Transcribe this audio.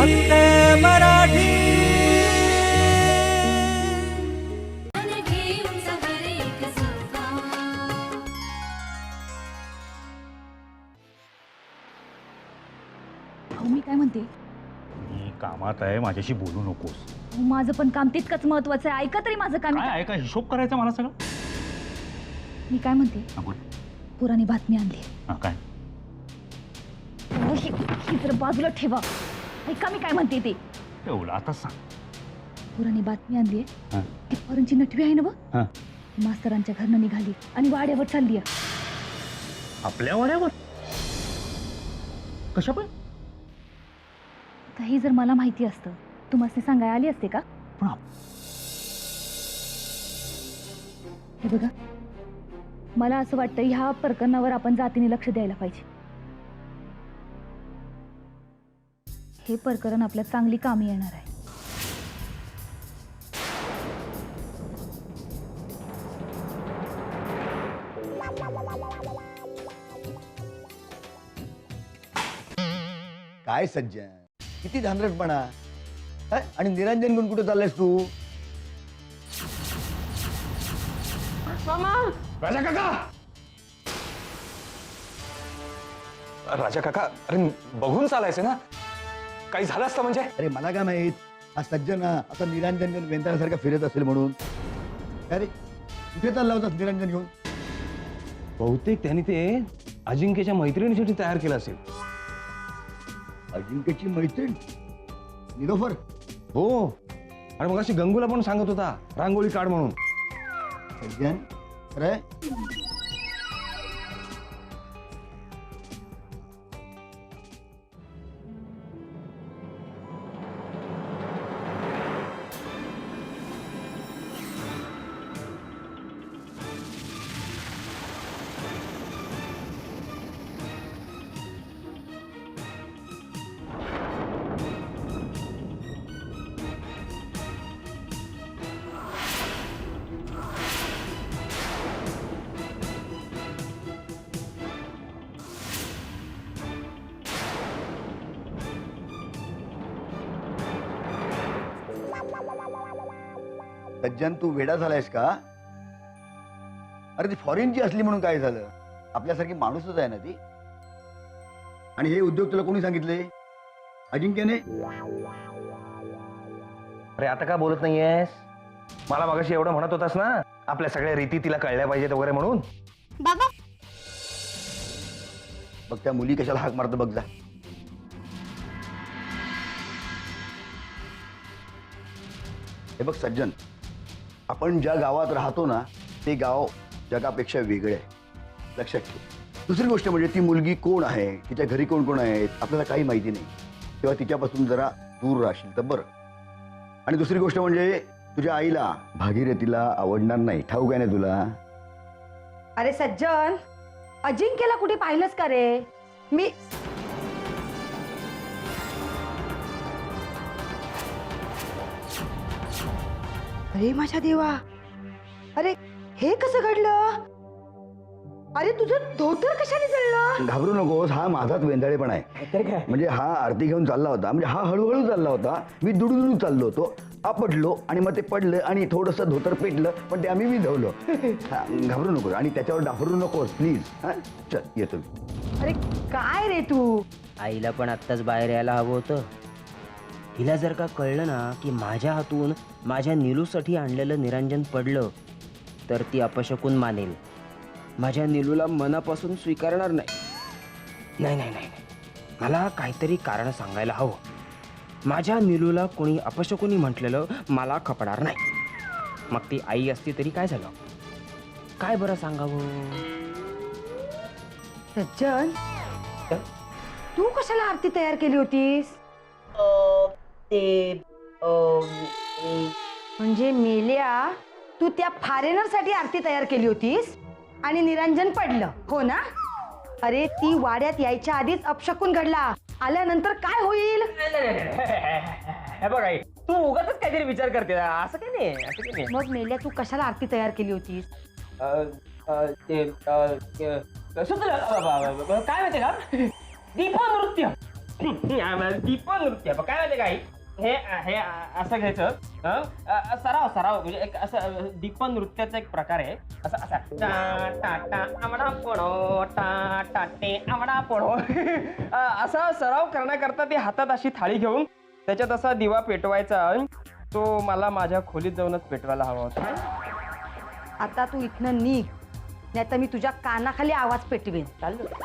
फक्त मराठी. अहो मी काय म्हणते? मी कामात आहे माझ्याशी बोलू नकोस. अहो, माझं पण काम तितकंच महत्वाचं आहे. ऐका तरी माझं काम. काय आहे का हिशोब करायचा मला सगळं? मी काय म्हणते? हा, बोल. पुराणी बातमी आणली. हा काय? अहो, ही ही जर बाजूला ठेवा. ऐका मी काय म्हणते ते? ठेवलं आता सांग. पुराणी बातमी आणली हा. ती फॉरेनची नटवी आहे ना बघ हा. ती मास्तरांच्या घरनं निघाली आणि वाड्यावर चालली आहे. आपल्या वाड्यावर? कशा पण? आता ही जर मला माहिती असतं तुम्हाला सांगायला आली असते का? पण आप- हे बघा मला असं वाटतं ह्या प्रकरणावर आपण जातीने लक्ष द्यायला पाहिजे. हे प्रकरण आपल्या चांगली कामी येणार आहे. काय सज्जन? किती धानरटपणा काय आणि निरंजन घेऊन कुठे चाललायस तू? राजा काका! राजा काका अरे बघून चालायचं ना? काही झालं असतं म्हणजे? अरे मला काय माहीत? हा सज्जन हा आता निरंजन घेऊन वेंदासारखा फिरत असेल म्हणून. अरे कुठे चालला होतास निरंजन घेऊन? बहुतेक त्यांनी ते अजिंक्यच्या मैत्रिणीसाठी तयार केलं असेल. अजिंक्यची मैत्रीण? निलोफर? हो. आणि मग अशी गंगूला पण सांगत होता रांगोळी काढ म्हणून. सज्जन अरे सज्जन तू वेडा झालायस का? अरे ती फॉरेनची असली म्हणून काय झालं? आपल्यासारखी माणूसच आहे ना ती? आणि हे उद्योग तुला कोणी सांगितले? अजिंक्यने? अरे आता का बोलत नाहीयेस? मला मगाशी एवढं म्हणत होतास ना? आपल्या सगळ्या रीती तिला कळल्या पाहिजेत वगैरे म्हणून. बाबा. बघ त्या मुली कशाला हाक मारतो बघ जा. हे बघ सज्जन. आपण ज्या गावात राहतो ना ते गाव जगापेक्षा वेगळे आहे. लक्षात ठेव. दुसरी गोष्ट म्हणजे ती मुलगी कोण आहे तिच्या घरी कोण कोण आहेत आपल्याला काही माहिती नाही. तेव्हा तिच्यापासून जरा दूर राहशील तर बरं. आणि दुसरी गोष्ट म्हणजे तुझ्या आईला भागीरथीला आवडणार नाही. ठाऊक आहे ना तुला? अरे सज्जन अजिंक्यला कुठे पाहिलंच का रे? मी अरे माझ्या देवा. अरे हे कसं घडलं? अरे तुझं धोतर कशाने जळलं? घाबरू नकोस हा माझाच वेंदाळेपणा आहे. म्हणजे हा आरती घेऊन चालला होता. म्हणजे हा हळूहळू चालला होता. मी दुडुडुडू चाललो होतो. आपडलो आणि मग ते पडलं आणि थोडंसं धोतर पेटलं पण ते आम्ही विधवलो हा, घाबरू नकोस आणि त्याच्यावर डाफरू नकोस प्लीज हा चल येतो मी. अरे काय रे तू? आईला पण आत्ताच बाहेर यायला हवं होतं. हिला जर का कळलं ना की माझ्या हातून माझ्या निलूसाठी आणलेलं निरंजन पडलं तर ती अपशकून मानेल. माझ्या निलूला मनापासून स्वीकारणार नाही. नाही नाही नाही. मला काहीतरी कारण सांगायला हवं. माझ्या निलूला कोणी अपशकुनी म्हटलेलं मला खपणार नाही. मग ती आई असती तरी काय झालं? काय बरं सांगावं? सज्जन तू कशाला आरती तयार केली होतीस? ते म्हणजे मेल्या तू त्या फॉरेनरसाठी आरती तयार केली होतीस? आणि निरंजन पडलं हो ना? अरे ती वाड्यात यायच्या आधीच अपशकून घडला. आल्यानंतर काय होईल? हे बघ आई तू उगाच काहीतरी विचार करते. असं काही नाही असं काही नाही. मग मेल्या तू कशाला आरती तयार केली होतीस? अ, अ, ते अ, ते- सुचलं अ, ब- ब- ब- काय माहिती का दीपनृत्य दीपन नृत्य. बघ, काय माहिती काय हे हे असं घ्यायचं. सराव सराव. म्हणजे एक असं दीपन नृत्याचा एक प्रकार आहे. असं असा. टा टाटा आमडा पडो. टा टाटे आमडा पडो. असा सराव करण्याकरता ती हातात अशी थाळी घेऊन त्याच्यात असा दिवा पेटवायचा. तो मला माझ्या खोलीत जाऊनच पेटवायला हवा होता. आता तू इथनं निघ. नाही तर मी तुझ्या कानाखाली आवाज पेटवेन. चाललो?